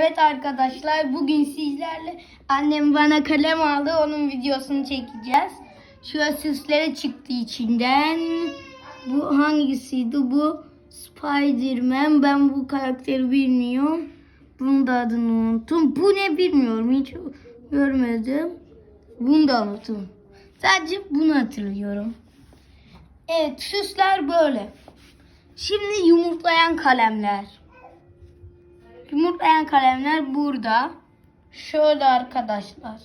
Evet arkadaşlar bugün sizlerle annem bana kalem aldı onun videosunu çekeceğiz. Şu süsleri çıktı içinden. Bu hangisiydi bu? Spiderman. Ben bu karakteri bilmiyorum. Bunun da adını unuttum. Bu ne bilmiyorum hiç görmedim. Bunu da unuttum. Sadece bunu hatırlıyorum. Evet süsler böyle. Şimdi yumurtlayan kalemler. Yumurtlayan kalemler burada. Şöyle arkadaşlar.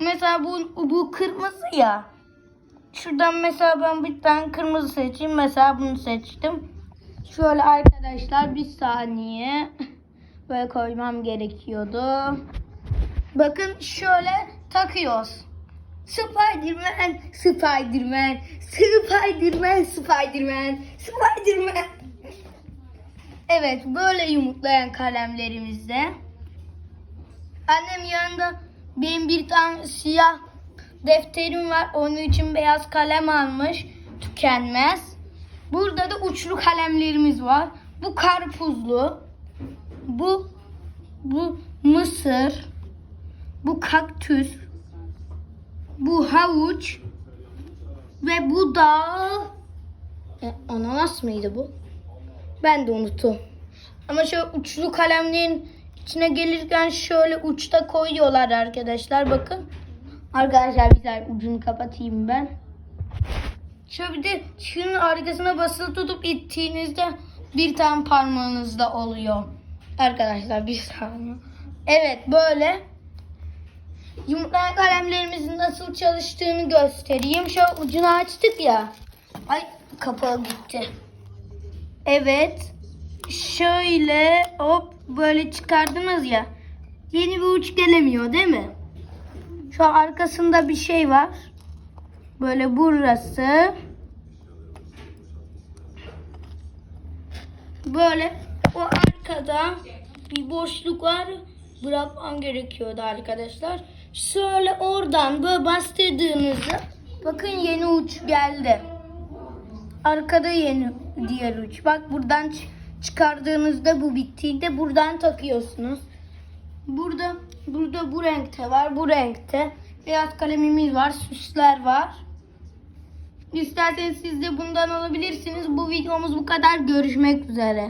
Mesela bu, bu kırmızı ya. Şuradan mesela ben bir tane kırmızı seçeyim. Mesela bunu seçtim. Şöyle arkadaşlar bir saniye. Böyle koymam gerekiyordu. Bakın şöyle takıyoruz. Spiderman, Spiderman, Spiderman, Spiderman, Spiderman. Evet böyle yumurtlayan kalemlerimizde. Annem yanında benim bir tane siyah defterim var. Onun için beyaz kalem almış. Tükenmez. Burada da uçlu kalemlerimiz var. Bu karpuzlu. Bu bu mısır. Bu kaktüs. Bu havuç. Ve bu da e, ananas mıydı bu? Ben de unuttum. Ama şu uçlu kalemlerin içine gelirken şöyle uçta koyuyorlar arkadaşlar. Bakın. Arkadaşlar bir saniye ucunu kapatayım ben. Şöyle bir de şunun arkasına basılı tutup ittiğinizde bir tane parmağınızda oluyor. Arkadaşlar bir saniye. Evet böyle. Yumurtlayan kalemlerimizin nasıl çalıştığını göstereyim. Şu ucunu açtık ya. Ay kapağı gitti. Evet. Şöyle hop böyle çıkardınız ya. Yeni bir uç gelemiyor değil mi? Şu arkasında bir şey var. Böyle burası. Böyle o arkada bir boşluk var. Bırakmam gerekiyordu arkadaşlar. Şöyle oradan böyle bastırdığınızda bakın yeni uç geldi. Arkada yeni diğer uç. Bak buradan çıkardığınızda bu bittiğinde buradan takıyorsunuz. Burada burada bu renkte var, bu renkte. Beyaz kalemimiz var, süsler var. İsterseniz siz de bundan alabilirsiniz. Bu videomuz bu kadar. Görüşmek üzere.